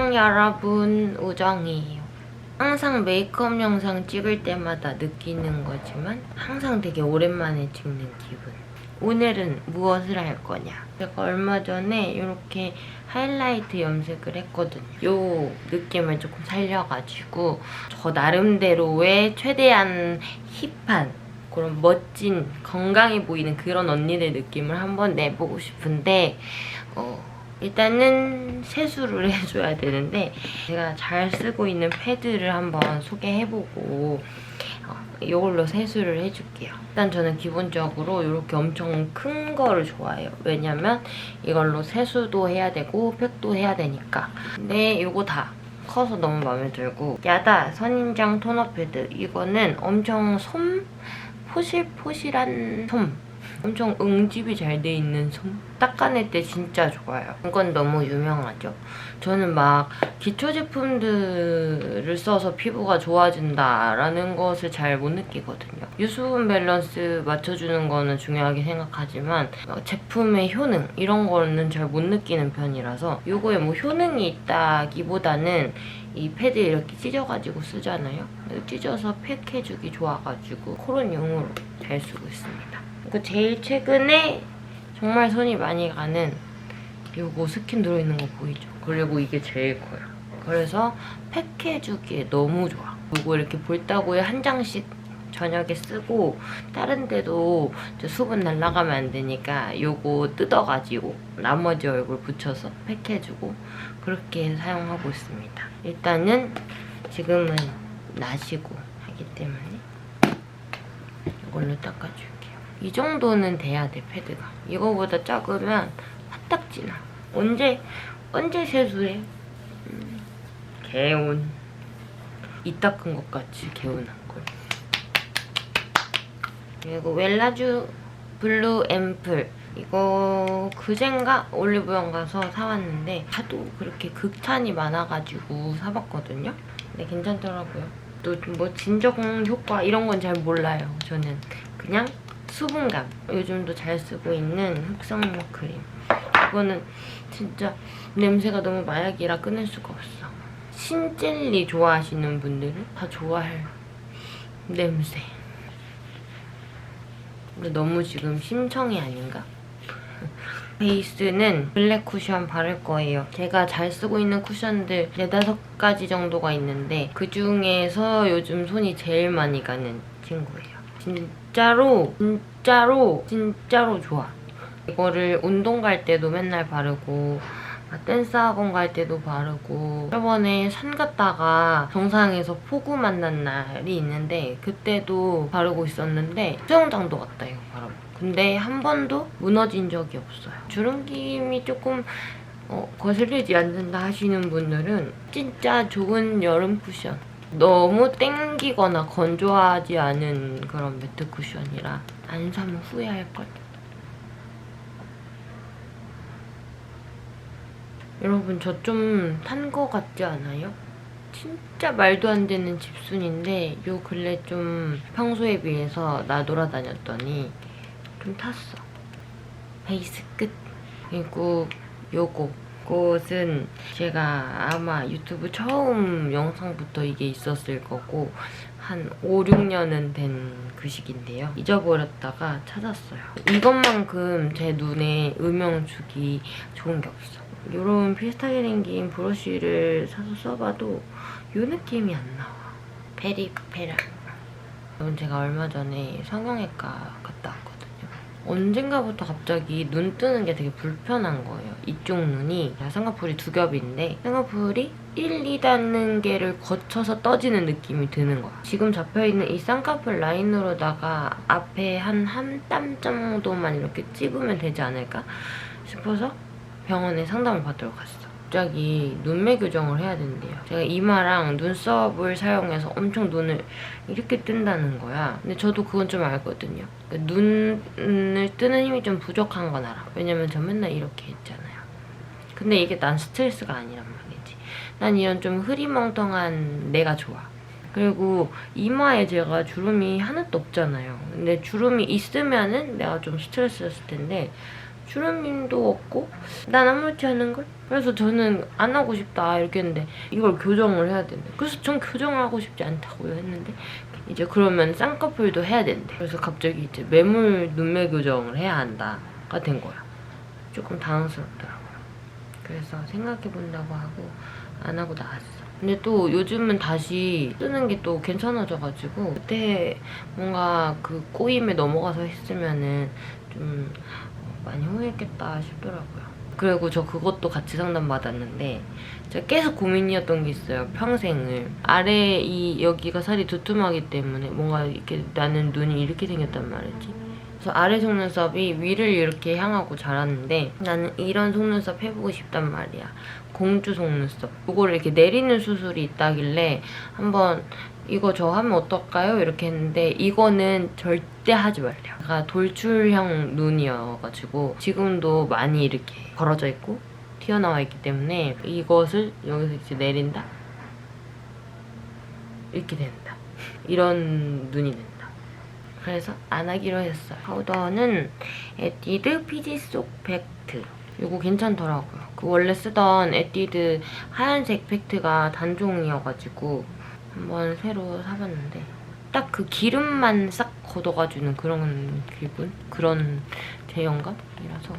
안녕 여러분 우정이에요. 항상 메이크업 영상 찍을 때마다 느끼는 거지만 항상 되게 오랜만에 찍는 기분. 오늘은 무엇을 할 거냐? 제가 얼마 전에 이렇게 하이라이트 염색을 했거든요. 요 느낌을 조금 살려가지고 저 나름대로의 최대한 힙한 그런 멋진 건강해 보이는 그런 언니들 느낌을 한번 내보고 싶은데 어, 일단은 세수를 해줘야 되는데 제가 잘 쓰고 있는 패드를 한번 소개해보고 어, 이걸로 세수를 해줄게요. 일단 저는 기본적으로 이렇게 엄청 큰 거를 좋아해요. 왜냐면 이걸로 세수도 해야 되고 팩도 해야 되니까. 근데 이거 다 커서 너무 마음에 들고 야다 선인장 토너 패드 이거는 엄청 솜 포실포실한 솜 엄청 응집이 잘 돼 있는 솜 닦아낼 때 진짜 좋아요. 이건 너무 유명하죠. 저는 막 기초 제품들을 써서 피부가 좋아진다라는 것을 잘 못 느끼거든요. 유수분 밸런스 맞춰주는 거는 중요하게 생각하지만 어, 제품의 효능 이런 거는 잘 못 느끼는 편이라서 이거에 뭐 효능이 있다기보다는 이 패드 이렇게 찢어가지고 쓰잖아요. 찢어서 팩해주기 좋아가지고 코론용으로 잘 쓰고 있습니다. 그 제일 최근에 정말 손이 많이 가는 요거 스킨 들어있는 거 보이죠? 그리고 이게 제일 커요. 그래서 팩해주기에 너무 좋아. 요거 이렇게 볼따구에 한 장씩 저녁에 쓰고 다른 데도 수분 날아가면 안 되니까 요거 뜯어가지고 나머지 얼굴 붙여서 팩해주고 그렇게 사용하고 있습니다. 일단은 지금은 나시고 하기 때문에 이걸로 닦아줄게요. 이 정도는 돼야 돼 패드가. 이거보다 작으면 화딱지 나. 언제 언제 세수해? 음, 개운. 이 닦은 것 같이 개운한 걸. 그리고 웰라쥬 블루 앰플. 이거 그젠가 올리브영 가서 사왔는데 하도 그렇게 극찬이 많아가지고 사봤거든요. 근데 괜찮더라고요. 또 뭐 진정 효과 이런 건 잘 몰라요. 저는 그냥 수분감. 요즘도 잘 쓰고 있는 흑성모 크림. 이거는 진짜 냄새가 너무 마약이라 끊을 수가 없어. 신젤리 좋아하시는 분들은 다 좋아할 냄새. 근데 너무 지금 심청이 아닌가? 베이스는 블랙 쿠션 바를 거예요. 제가 잘 쓰고 있는 쿠션들 네다섯 가지 정도가 있는데 그 중에서 요즘 손이 제일 많이 가는 친구예요. 진짜로 진짜로 진짜로 좋아. 이거를 운동 갈 때도 맨날 바르고 아, 댄스 학원 갈 때도 바르고 저번에 산 갔다가 정상에서 폭우 만난 날이 있는데 그때도 바르고 있었는데 수영장도 갔다 이거 바르고. 근데 한 번도 무너진 적이 없어요. 주름김이 조금 어, 거슬리지 않는다 하시는 분들은 진짜 좋은 여름 쿠션 너무 땡기거나 건조하지 않은 그런 매트 쿠션이라 안 사면 후회할걸 여러분 저 좀 탄 거 같지 않아요? 진짜 말도 안 되는 집순인데 요 근래 좀 평소에 비해서 나 돌아다녔더니 좀 탔어. 베이스 끝. 그리고 요거. 꽃은 제가 아마 유튜브 처음 영상부터 이게 있었을 거고 한 5, 6년은 된 그 시기인데요. 잊어버렸다가 찾았어요. 이것만큼 제 눈에 음영 주기 좋은 게 없어. 이런 비슷하게 생긴 브러쉬를 사서 써봐도 이 느낌이 안 나와. 페리페라. 이건 제가 얼마 전에 성형외과 갔다 왔거든요. 언젠가부터 갑자기 눈 뜨는 게 되게 불편한 거예요. 이쪽 눈이 쌍꺼풀이 두 겹인데 쌍꺼풀이 1, 2단계를 거쳐서 떠지는 느낌이 드는 거야. 지금 잡혀있는 이 쌍꺼풀 라인으로다가 앞에 한 한 땀 정도만 이렇게 찝으면 되지 않을까 싶어서 병원에 상담을 받으러 갔어. 갑자기 눈매 교정을 해야 된대요. 제가 이마랑 눈썹을 사용해서 엄청 눈을 이렇게 뜬다는 거야. 근데 저도 그건 좀 알거든요. 그러니까 눈을 뜨는 힘이 좀 부족한 건 알아. 왜냐면 저 맨날 이렇게 했잖아요. 근데 이게 난 스트레스가 아니란 말이지. 난 이런 좀 흐리멍텅한 내가 좋아. 그리고 이마에 제가 주름이 하나도 없잖아요. 근데 주름이 있으면은 내가 좀 스트레스였을 텐데 주름림도 없고 난 아무렇지 않은 걸. 그래서 저는 안 하고 싶다 이렇게 했는데 이걸 교정을 해야 된대. 그래서 전 교정을 하고 싶지 않다고요 했는데 이제 그러면 쌍꺼풀도 해야 된대. 그래서 갑자기 이제 매물 눈매 교정을 해야 한다가 된 거야. 조금 당황스럽더라고요. 그래서 생각해 본다고 하고 안 하고 나왔어. 근데 또 요즘은 다시 쓰는 게 또 괜찮아져가지고 그때 뭔가 그 꼬임에 넘어가서 했으면은 좀 많이 후회했겠다 싶더라고요. 그리고 저 그것도 같이 상담 받았는데 제가 계속 고민이었던 게 있어요. 평생을 아래 이 여기가 살이 두툼하기 때문에 뭔가 이렇게 나는 눈이 이렇게 생겼단 말이지. 그래서 아래 속눈썹이 위를 이렇게 향하고 자랐는데 나는 이런 속눈썹 해보고 싶단 말이야. 공주 속눈썹. 이거를 이렇게 내리는 수술이 있다길래 한번 이거 저 하면 어떨까요? 이렇게 했는데 이거는 절대 하지 말래요. 약간 돌출형 눈이어가지고 지금도 많이 이렇게 벌어져 있고 튀어나와 있기 때문에 이것을 여기서 이제 내린다? 이렇게 된다. 이런 눈이 된다. 그래서 안 하기로 했어요. 파우더는 에뛰드 피지속 팩트. 이거 괜찮더라고요. 그 원래 쓰던 에뛰드 하얀색 팩트가 단종이어가지고 한번 새로 사봤는데 딱 그 기름만 싹 걷어가주는 그런 기분? 그런 제형감이라서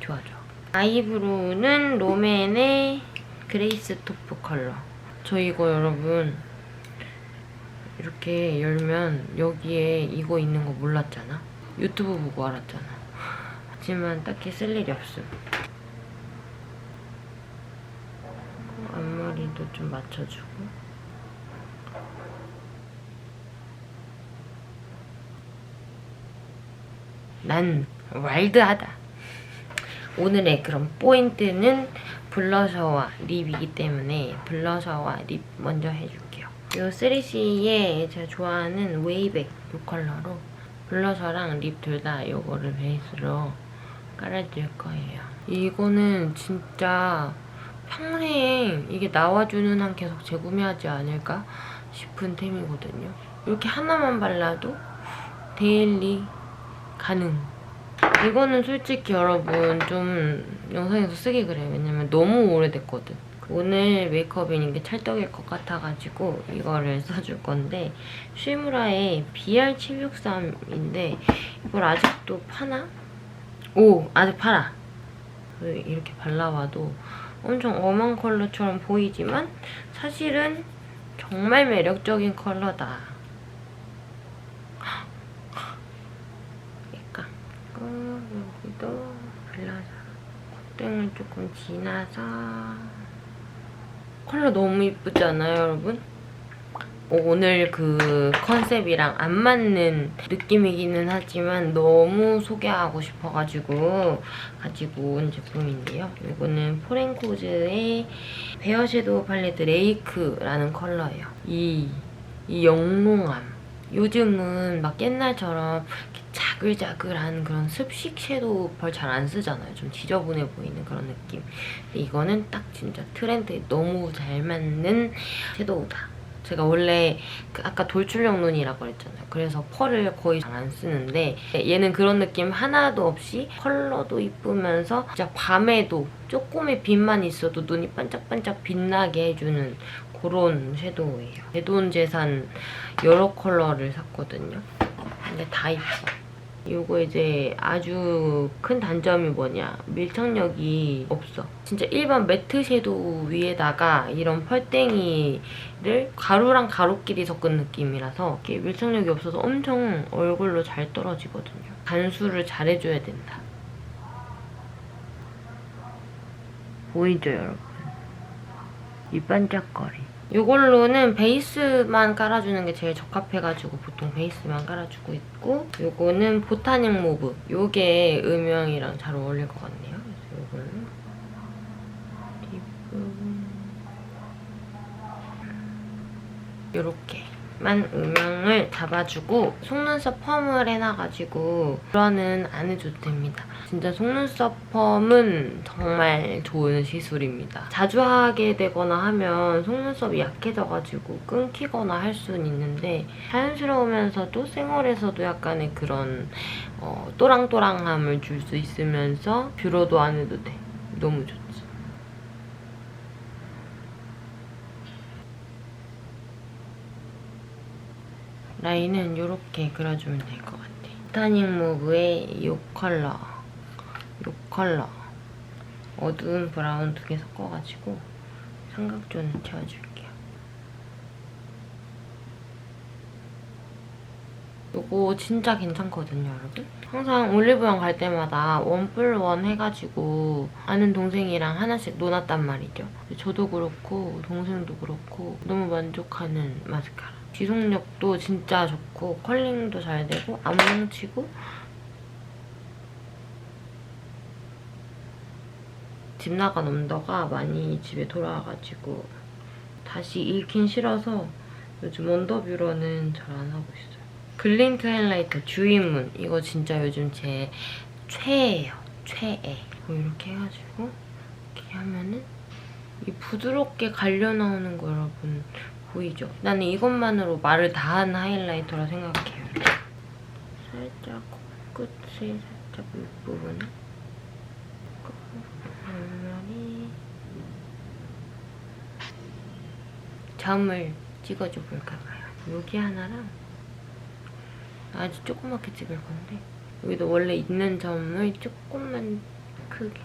좋아 좋아. 아이브로우는 롬앤의 그레이스 토프 컬러. 저 이거 여러분 이렇게 열면 여기에 이거 있는 거 몰랐잖아. 유튜브 보고 알았잖아. 하지만 딱히 쓸 일이 없음. 앞머리도 좀 맞춰주고. 난 와일드하다. 오늘의 그런 포인트는 블러셔와 립이기 때문에 블러셔와 립 먼저 해줄게요. 이 3CE의 제가 좋아하는 웨이백 이 컬러로 블러셔랑 립 둘 다 이거를 베이스로 깔아줄 거예요. 이거는 진짜 평생 이게 나와주는 한 계속 재구매하지 않을까 싶은 템이거든요. 이렇게 하나만 발라도 데일리 가능. 이거는 솔직히 여러분 좀 영상에서 쓰기 그래요. 왜냐면 너무 오래됐거든. 오늘 메이크업인 게 찰떡일 것 같아가지고 이거를 써줄 건데 쉬무라의 BR763인데 이걸 아직도 파나? 오! 아직 팔아! 이렇게 발라와도 엄청 엄한 컬러처럼 보이지만 사실은 정말 매력적인 컬러다. 어, 여기도 발라서 콧등을 조금 지나서 컬러 너무 이쁘지 않아요, 여러분? 어, 오늘 그 컨셉이랑 안 맞는 느낌이기는 하지만 너무 소개하고 싶어가지고 가지고 온 제품인데요. 이거는 포렌코즈의 베어 섀도우 팔레트 레이크라는 컬러예요. 이, 이 영롱함. 요즘은 막 옛날처럼 자글자글한 그런 습식 섀도우 별잘안 쓰잖아요. 좀 지저분해 보이는 그런 느낌. 근데 이거는 딱 진짜 트렌드에 너무 잘 맞는 섀도우다. 제가 원래 그 아까 돌출형 눈이라고 그랬잖아요. 그래서 펄을 거의 잘 안 쓰는데 얘는 그런 느낌 하나도 없이 컬러도 이쁘면서 진짜 밤에도 조금의 빛만 있어도 눈이 반짝반짝 빛나게 해주는 그런 섀도우예요. 내돈 재산 여러 컬러를 샀거든요. 근데 다 이뻐. 이거 이제 아주 큰 단점이 뭐냐. 밀착력이 없어. 진짜 일반 매트 섀도우 위에다가 이런 펄땡이를 가루랑 가루끼리 섞은 느낌이라서 이게 밀착력이 없어서 엄청 얼굴로 잘 떨어지거든요. 간수를 잘 해줘야 된다. 보이죠 여러분? 이 반짝거리 이걸로는 베이스만 깔아주는 게 제일 적합해가지고 보통 베이스만 깔아주고 있고 이거는 보타닉 모브. 요게 음영이랑 잘 어울릴 것 같네요. 그래서 이걸로 립은 요렇게 만 음영을 잡아주고 속눈썹 펌을 해놔가지고 브러는 안 해줘도 됩니다. 진짜 속눈썹 펌은 정말 좋은 시술입니다. 자주 하게 되거나 하면 속눈썹이 약해져가지고 끊기거나 할 수는 있는데 자연스러우면서도 생얼에서도 약간의 그런 어, 또랑또랑함을 줄 수 있으면서 뷰러도 안 해도 돼. 너무 좋지. 라인은 이렇게 그려주면 될 것 같아. 타닉 무브의 이 컬러, 이 컬러, 어두운 브라운 두 개 섞어가지고 삼각존을 채워줄게요. 요거 진짜 괜찮거든요, 여러분. 항상 올리브영 갈 때마다 원뿔원 해가지고 아는 동생이랑 하나씩 논았단 말이죠. 저도 그렇고 동생도 그렇고 너무 만족하는 마스카라. 지속력도 진짜 좋고 컬링도 잘 되고 안 뭉치고 집 나간 언더가 많이 집에 돌아와가지고 다시 읽긴 싫어서 요즘 언더뷰러는 잘 안 하고 있어요. 글린트 하이라이터 주인문 이거 진짜 요즘 제 최애예요. 최애. 뭐 이렇게 해가지고 이렇게 하면은 이 부드럽게 갈려 나오는 거 여러분 보이죠? 나는 이것만으로 말을 다 한 하이라이터라 생각해요. 살짝 끝이 살짝 앞면이 점을 찍어줘 볼까 봐요. 여기 하나랑 아주 조그맣게 찍을 건데 여기도 원래 있는 점을 조금만 크게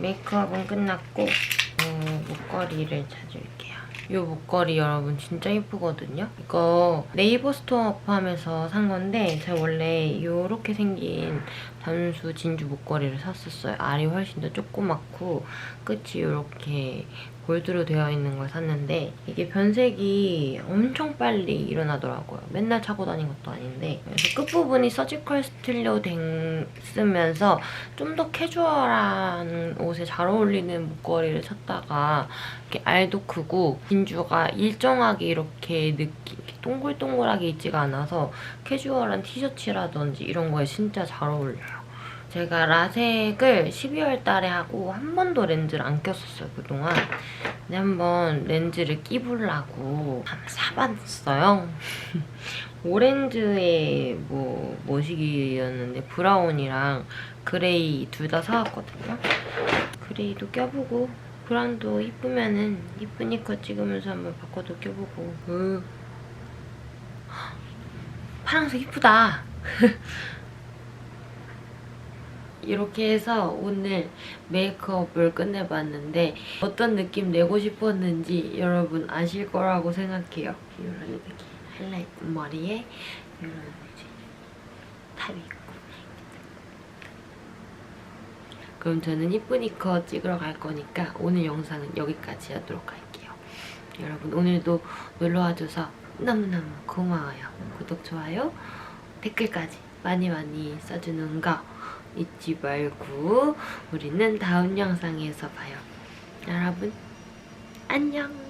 메이크업은 끝났고 어, 목걸이를 찾을게요. 이 목걸이 여러분 진짜 예쁘거든요. 이거 네이버 스토어 하면서 산 건데 제가 원래 이렇게 생긴 단수 진주 목걸이를 샀었어요. 알이 훨씬 더 조그맣고 끝이 이렇게 골드로 되어 있는 걸 샀는데 이게 변색이 엄청 빨리 일어나더라고요. 맨날 차고 다닌 것도 아닌데 그래서 끝부분이 서지컬 스틸로 됐으면서 좀 더 캐주얼한 옷에 잘 어울리는 목걸이를 찾다가 이렇게 알도 크고 진주가 일정하게 이렇게 이렇게 동글동글하게 있지가 않아서 캐주얼한 티셔츠라든지 이런 거에 진짜 잘 어울려요. 제가 라섹을 12월 달에 하고 한 번도 렌즈를 안 꼈었어요, 그동안. 근데 한번 렌즈를 끼보려고 한번 사봤어요. 오렌즈의 뭐 머시기였는데 브라운이랑 그레이 둘 다 사왔거든요. 그레이도 껴보고 브라운도 이쁘면은 이쁘니까 찍으면서 한번 바꿔도 껴보고 으. 파란색 이쁘다. 이렇게 해서 오늘 메이크업을 끝내봤는데 어떤 느낌 내고 싶었는지 여러분 아실 거라고 생각해요. 이런 느낌 하이라이트 머리에 이런 이제 탑이 있고 그럼 저는 이쁘니커 찍으러 갈 거니까 오늘 영상은 여기까지 하도록 할게요. 여러분 오늘도 놀러와줘서 너무너무 고마워요. 구독, 좋아요, 댓글까지 많이 많이 써주는 거 잊지 말고 우리는 다음 영상에서 봐요. 여러분 안녕